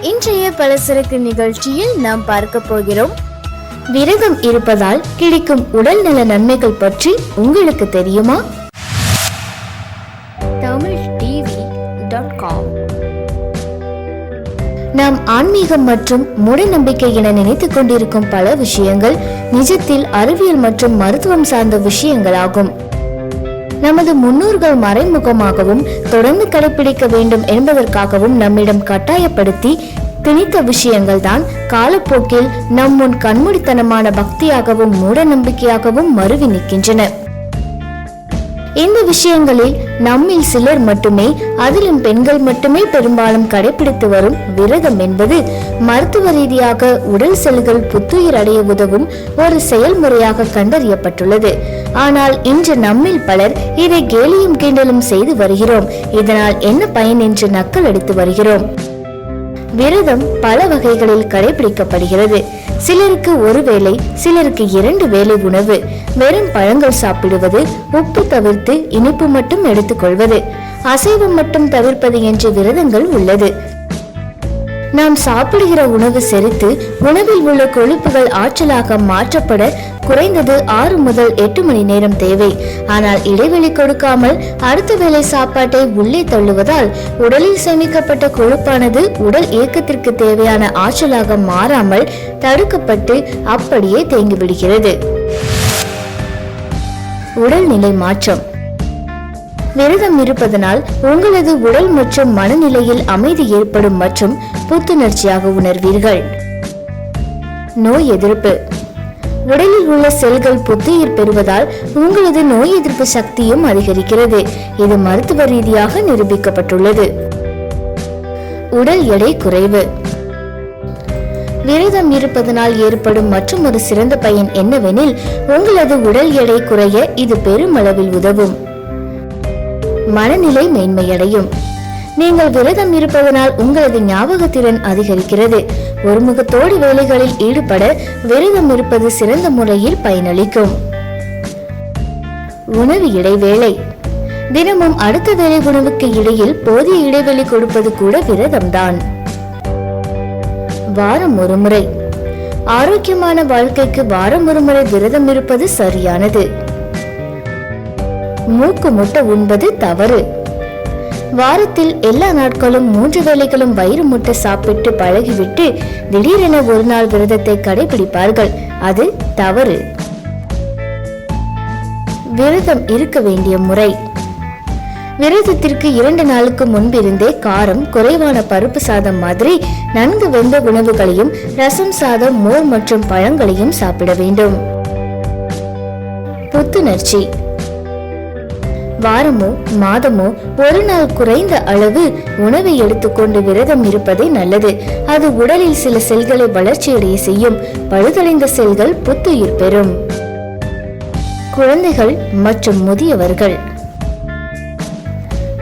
இன்றைய பலசரக்கு நிகழ்ச்சியில் நாம் பார்க்க போகிறோம். விரதம் இருப்பதால் கிடைக்கும் உடல்நல நன்மைகள் பற்றி உங்களுக்கு தெரியுமா? தமிழ் டிவி டாட் காம் நாம் ஆன்மீகம் மற்றும் மூடநம்பிக்கை என நினைத்துக் கொண்டிருக்கும் பல விஷயங்கள் நிஜத்தில் அறிவியல் மற்றும் மருத்துவம் சார்ந்த விஷயங்களாகும். நமது முன்னோர்கள் மறைமுகமாகவும் தொடர்ந்து கடைபிடிக்க வேண்டும் என்பதற்காகவும் நம்மிடம் கட்டாயப்படுத்தி திணித்த விஷயங்கள் தான் காலப்போக்கில் நம் முன் கண்மூடித்தனமான பக்தியாகவும் மூட நம்பிக்கையாகவும் மறுவி நிற்கின்றன. இந்த விஷயங்களில் நம்மில் சிலர் மட்டுமே அதிலும் பெண்கள் மட்டுமே பெரும்பாலும் கடைபிடித்து வரும் விரதம் என்பது மருத்துவ ரீதியாக உடல் செல்கள் புத்துயிர் அடைய உதவும் ஒரு செயல்முறையாக கண்டறியப்பட்டுள்ளது. ஆனால் இன்று நம்மில் பலர் இதை கேலியும் கிண்டலும் செய்து வருகிறோம். இதனால் என்ன பயன் என்று நக்கல் எடுத்து வருகிறோம். விரதம் பல வகைகளில் கடைபிடிக்கப்படுகிறது. சிலருக்கு ஒரு வேளை சிலருக்கு இரண்டு வேளை உணவு. வெறும் பழங்கள் சாப்பிடுவது உப்பு தவிர்த்து இனிப்பு மட்டும் எடுத்துக்கொள்வது. அசைவம் மட்டும் தவிர்ப்பது என்ற விரதங்கள் உள்ளது. நாம் சாப்பிடுகிற உணவு செரித்து உணவில் உள்ள கொழுப்புகள் ஆற்றலாக மாற்றப்பட குறைந்தது ஆறு முதல் எட்டு மணி நேரம் தேவை. ஆனால் இடைவெளி கொடுக்காமல் அடுத்த வேளை சாப்பாட்டை உள்ளே தள்ளுவதால் உடலில் சேமிக்கப்பட்ட கொழுப்பானது உடல் இயக்கத்திற்கு தேவையான ஆற்றலாக மாறாமல் தடுக்கப்பட்டு அப்படியே தேங்கிவிடுகிறது. உடல்நிலை மாற்றம். விரதம் இருப்பதனால் உங்களது உடல் மற்றும் மனநிலையில் அமைதி ஏற்படும் மற்றும் புத்துணர்ச்சியாக உணர்வீர்கள். நோய் எதிர்ப்பு. உடலில் உள்ள செல்கள் புத்துயிர் பெறுவதால் உங்களது நோய் எதிர்ப்பு சக்தியும் அதிகரிக்கிறது. இது மருத்துவ ரீதியாக நிரூபிக்கப்பட்டுள்ளது. உடல் எடை குறைவு. விரதம் இருப்பதனால் ஏற்படும் மற்றும் ஒரு சிறந்த பயன் என்னவெனில் உங்களது உடல் எடை குறைய இது பெருமளவில் உதவும். மனநிலை மேன்மையடையும். நீங்கள் விரதம் இருப்பதனால் உங்களது ஞாபகத்திறன் அதிகரிக்கிறது. ஒருமுகத்தோடு வேலைகளில் ஈடுபட விரதம் இருப்பது சிறந்த முறையில் பயனளிக்கும். உணவு இடைவேளை. தினமும் அடுத்த வேலை உணவுக்கு இடையில் போதிய இடைவெளி கொடுப்பது கூட விரதம்தான். வாரம் ஒருமுறை. ஆரோக்கியமான வாழ்க்கைக்கு வாரம் ஒருமுறை விரதம் இருப்பது சரியானது. மூக்கு முட்டை உண்பது தவறு. வாரத்தில் எல்லா நாட்களும் மூன்று வேளைகளும் வயிறு முட்டை சாப்பிட்டு பழகிவிட்டு திடீரென ஒரு நாள் விரதத்தை கடைபிடிப்பார்கள். அது தவறு. விரதம் இருக்க வேண்டிய முறை. விரதத்திற்கு இரண்டு நாளுக்கு முன்பிருந்தே காரம் குறைவான பருப்பு சாதம் மாதிரி நன்கு வெந்த உணவுகளையும் ரசம் சாதம் மோர் மற்றும் பழங்களையும் சாப்பிட வேண்டும். புத்துணர்ச்சி. வாரமோ மாதமோ ஒரு நாள் குறைந்த அளவு உணவை எடுத்துக்கொண்டு விரதம் இருப்பதே நல்லது. அது உடலில் சில செல்களை வளர்ச்சியடைய செய்யும். பழுதடைந்த செல்கள் புத்துயிர் பெறும். குழந்தைகள் மற்றும் முதியவர்கள்.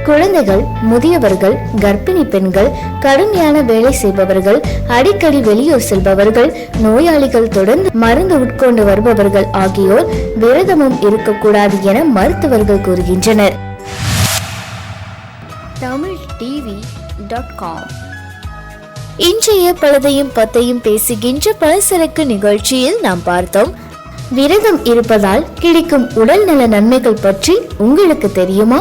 குழந்தைகள் முதியவர்கள் கர்ப்பிணி பெண்கள் கடுமையான வேலை செய்பவர்கள் அடிக்கடி வெளியூர் செல்பவர்கள் நோயாளிகள் தொடர்ந்து மருந்து உட்கொண்டு வருபவர்கள் ஆகியோர் விரதமும் இருக்கக்கூடாது என மருத்துவர்கள் கூறுகின்றனர். தமிழ் டிவி டாட் காம் இன்றைய பலதையும் பத்தையும் பேசுகின்ற பலசரக்கு நிகழ்ச்சியில் நாம் பார்த்தோம். விரதம் இருப்பதால் கிடைக்கும் உடல்நல நன்மைகள் பற்றி உங்களுக்கு தெரியுமா?